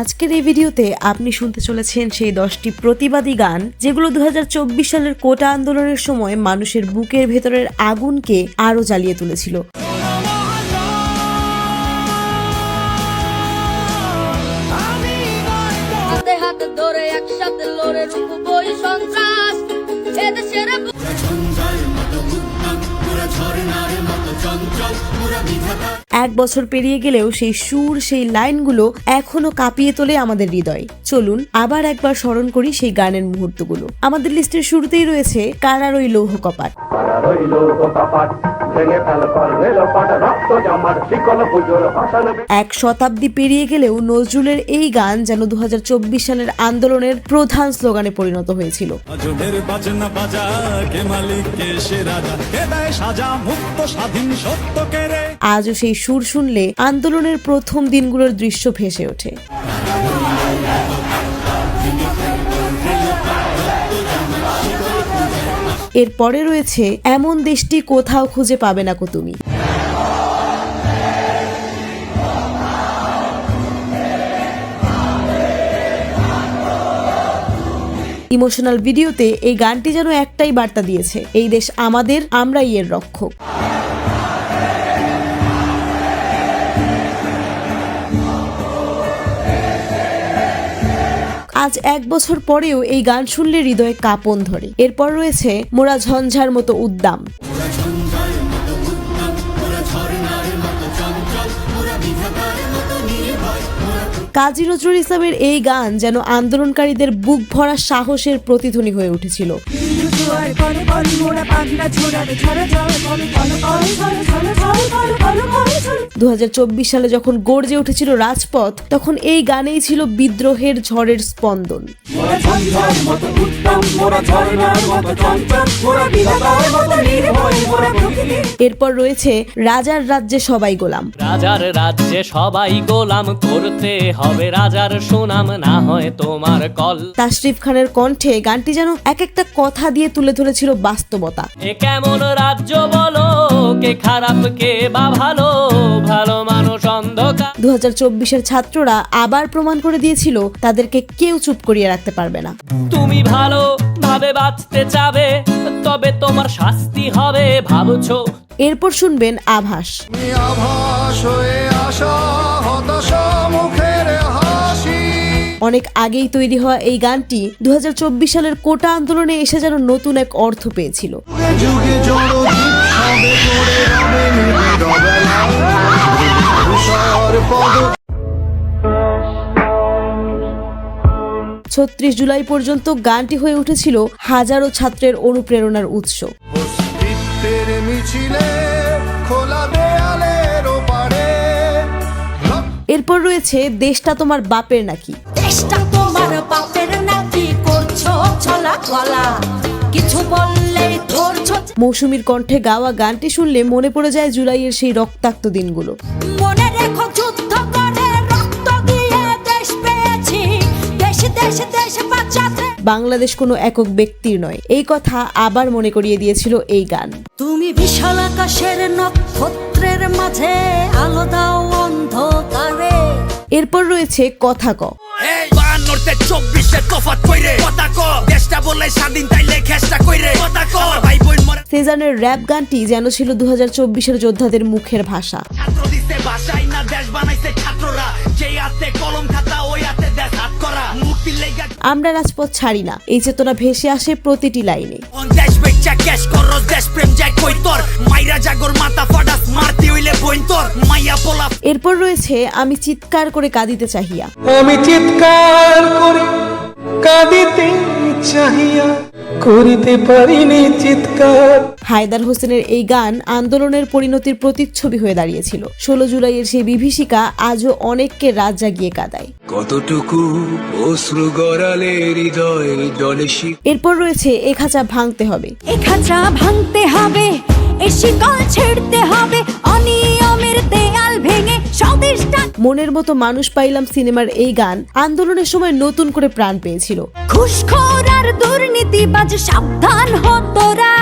আজকের এই ভিডিওতে আপনি শুনতে চলেছেন সেই দশটি প্রতিবাদী গান যেগুলো দু হাজার চব্বিশ সালের কোটা আন্দোলনের সময় মানুষের বুকের ভেতরের আগুনকে আরও জ্বালিয়ে তুলেছিল। একসাথে লড়ে রুখবই এক বছর পেরিয়ে গেলেও সেই সুর, সেই লাইনগুলো এখনও কাঁপিয়ে তোলে আমাদের হৃদয়। চলুন আবার একবার স্মরণ করি সেই গানের মুহূর্তগুলো। আমাদের লিস্টের শুরুতেই রয়েছে কারার ওই লৌহ কপাট। এক শতাব্দী পেরিয়ে গেলেও নজরুলের এই গান যেন দু হাজার চব্বিশ সালের আন্দোলনের প্রধান স্লোগানে পরিণত হয়েছিল। আজও সেই সুর শুনলে আন্দোলনের প্রথম দিনগুলোর দৃশ্য ভেসে ওঠে। এরপরে রয়েছে, এমন দেশটি কোথাও খুঁজে পাবে না কো তুমি। ইমোশনাল ভিডিওতে এই গানটি যেন একটাই বার্তা দিয়েছে, এই দেশ আমাদের, আমরাই এর রক্ষক। আজ এক বছর পরেও এই গান শুনলে হৃদয়ে কাঁপন ধরে। এরপর রয়েছে মোরা ঝঞ্ঝার মতো উদ্দাম। কাজী নজরুল ইসলামের এই গান যেন আন্দোলনকারীদের বুক ভরা সাহসের প্রতিধ্বনি হয়ে উঠেছিল। জোয়ার পাগলা ঝোড়ারে ঝড় ঝড় ঝড়। ঝড় দু সালে যখন গর্জে উঠেছিল রাজপথ তখন এই গানেই ছিল বিদ্রোহের ঝড়ের স্পন্দন। এরপর রয়েছে রাজার রাজ্যে সবাই গোলাম। রাজার রাজ্যে সবাই গোলাম করতে হবে রাজার সুনাম না হয় তোমার কল। তাশরিফ খানের কণ্ঠে গানটি যেন এক একটা কথা দিয়ে তুলে ধরেছিল বাস্তবতা। এ কেমন রাজ্য বলো কে খারাপ কে বা ভালো ভালো মানুষ অন্ধকার। দু হাজার চব্বিশের ছাত্ররা আবার প্রমাণ করে দিয়েছিল তাদেরকে কেউ চুপ করিয়ে রাখতে পারবে না। তুমি ভালো ভাবে বাঁচতে চাবে তবে তোমার শাস্তি হবে ভাবছ। এরপর শুনবেন আভাস। আভাস হয়ে আসা হতাশা হাসি অনেক আগেই তৈরি হওয়া এই গানটি দু হাজার চব্বিশ সালের কোটা আন্দোলনে এসে যেন নতুন এক অর্থ পেয়েছিল। ছত্রিশ জুলাই পর্যন্ত গানটি হয়ে উঠেছিল হাজারো ছাত্রের অনুপ্রেরণার উৎস। মিছিলে এরপর রয়েছে দেশটা তোমার বাপের নাকি? দেশটা তোমার বাপের নাকি করছ কলা কিছু বললেই ধরছো মৌসুমীর কণ্ঠে গাওয়া গানটি শুনলে মনে পড়ে যায় জুলাইয়ের সেই রক্তাক্ত দিনগুলো। মনে রেখো যুদ্ধ করে রক্ত দিয়ে দেশ পেয়েছি। দেশ দেশ দেশ বাঁচাতে। বাংলাদেশ কোনো একক ব্যক্তির নয়। এই কথা আবার মনে করিয়ে দিয়েছিল এই গান। তুমি বিশাল আকাশের নক্ষত্রের মাঝে আলো দাও অন্ধকারে এরপর রয়েছে কথা ক। চব্বিশে তফাত কইরে। কথা ক। দেশটা বলে স্বাধীন তাইলে খেসটা কইরে। কথা ক। ভাই বোন মরে সেজানের র্যাপ গানটি যেন ছিল দু হাজার চব্বিশের যোদ্ধাদের মুখের ভাষা। ছাত্র দিছে ভাষাই না দেশ বানাইছে ছাত্ররা। যেই হাতে কলম খাতা ওই আমরা রাজপথ ছাড়ি না। এই চেতনা ভেসে আসে প্রতিটি লাইনে। এরপর রয়েছে আমি চিৎকার করে কাঁদিতে চাহিয়া। আমি চিৎকার করে কাঁদিতে চাহিয়া। করিতে পারিনি চিৎকার। হায়দার হোসেনের এই গান আন্দোলনের পরিণতির প্রতিচ্ছবি হয়ে দাঁড়িয়েছিল। ষোলো জুলাইয়ের সেই বিভীষিকা আজও অনেককে রাত জাগিয়ে কাদায়। কতটুকু অশ্রু গড়ালে হৃদয় জলে এরপর রয়েছে এ খাঁচা ভাঙতে হবে। এ খাঁচা ভাঙতে হবে এ শিকল ছেড়তে হবে মনের মতো মানুষ পাইলাম সিনেমার এই গান আন্দোলনের সময় নতুন করে প্রাণ পেয়েছিল। ঘুষখোর আর দুর্নীতিবাজ সাবধান হ তোরা।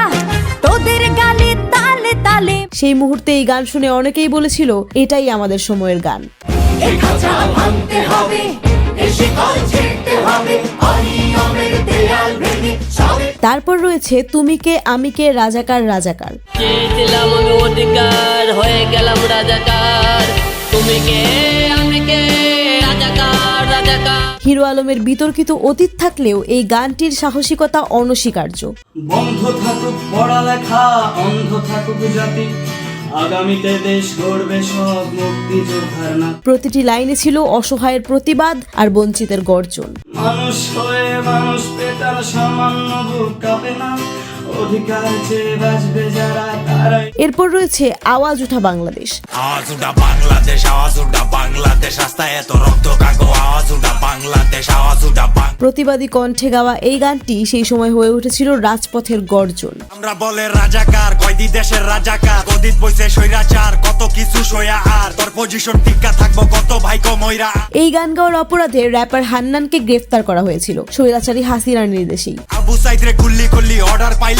তোদের গালে তালে তালে। সেই মুহূর্তে এই গান শুনে অনেকেই বলেছিল এটাই আমাদের সময়ের গান। তারপর রয়েছে তুমি কে আমি কে রাজাকার রাজাকার? হয়ে গেলাম রাজাকার। তুমি কে আমি কে রাজাকার রাজাকার। হিরো আলমের বিতর্কিত অতীত থাকলেও এই গানটির সাহসিকতা অনস্বীকার্য। বন্ধ থাকুক পড়ালেখা অন্ধ থাকুক জাতি। আগামীতে দেশ গড়বে সব মুক্তিযোদ্ধার না প্রতিটি লাইনে ছিল অসহায়ের প্রতিবাদ আর বঞ্চিতের গর্জন। মানুষ হয়ে মানুষ পেটার সামান্য বুক কাঁপে না। এরপর রয়েছে আওয়াজ উঠা বাংলাদেশ। আওয়াজ উঠা বাংলাদেশ আওয়াজ উঠা বাংলাদেশ রাস্তায় এত রক্ত কাগো। আওয়াজ উঠা বাংলাদেশ আওয়াজ উঠা প্রতিবাদী কণ্ঠে গাওয়া এই গানটি সেই সময় হয়ে উঠেছিল রাজপথের গর্জন। আমরা বলে রাজাকার কয়দি দেশের রাজাকার। কদিত বইছে সৈরাচার কত কিছু সয়া আর। তোর পজিশন টিকা থাকব কত ভাইকো ময়রা এই গান গাওয়ার অপরাধে র্যাপার হান্নানকে গ্রেফতার করা হয়েছিল স্বৈরাচারী হাসিনার নির্দেশেই। আবু সাইদ রে গুল্লি করলি অর্ডার পাইলি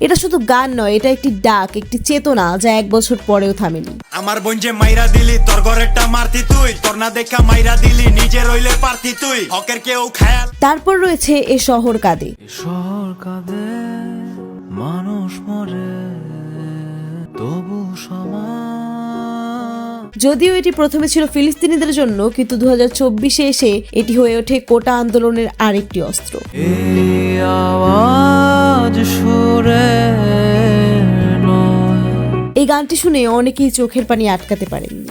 এটা শুধু গান নয় এটা একটি ডাক একটি চেতনা যা এক বছর পরেও থামেনি। আমার বোন যে মাইরা দিলি তোর ঘরেরটা মারতি তুই। তোর না দেখা মাইরা দিলি নিজে রইলে পারতি তুই। হকের কেউ খেয়াল। তারপর রয়েছে এ শহর কাঁদে। শহর কাঁদে মানুষ মরে তবু সমাজ যদিও এটি প্রথমে ছিল ফিলিস্তিনিদের জন্য, কিন্তু দু চব্বিশে এসে এটি হয়ে ওঠে কোটা আন্দোলনের আরেকটি অস্ত্র। এই গানটি শুনে অনেকেই চোখের পানি আটকাতে পারেননি।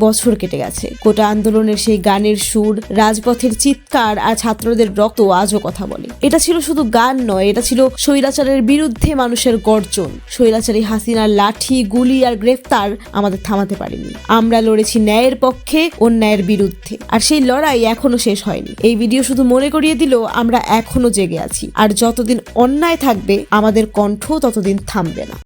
বছর কেটে গেছে। কোটা আন্দোলনের সেই গানের সুর, রাজপথের চিৎকার আর ছাত্রদের রক্ত আজও কথা বলে। এটা ছিল শুধু গান নয়, এটা ছিল স্বৈরাচারের বিরুদ্ধে মানুষের গর্জন। স্বৈরাচারী হাসিনার লাঠি, গুলি আর গ্রেফতার আমাদের থামাতে পারেনি। আমরা লড়েছি ন্যায়ের পক্ষে, অন্যায়ের বিরুদ্ধে। আর সেই লড়াই এখনও শেষ হয়নি। এই ভিডিও শুধু মনে করিয়ে দিল, আমরা এখনও জেগে আছি। আর যতদিন অন্যায় থাকবে, আমাদের কণ্ঠ ততদিন থামবে না।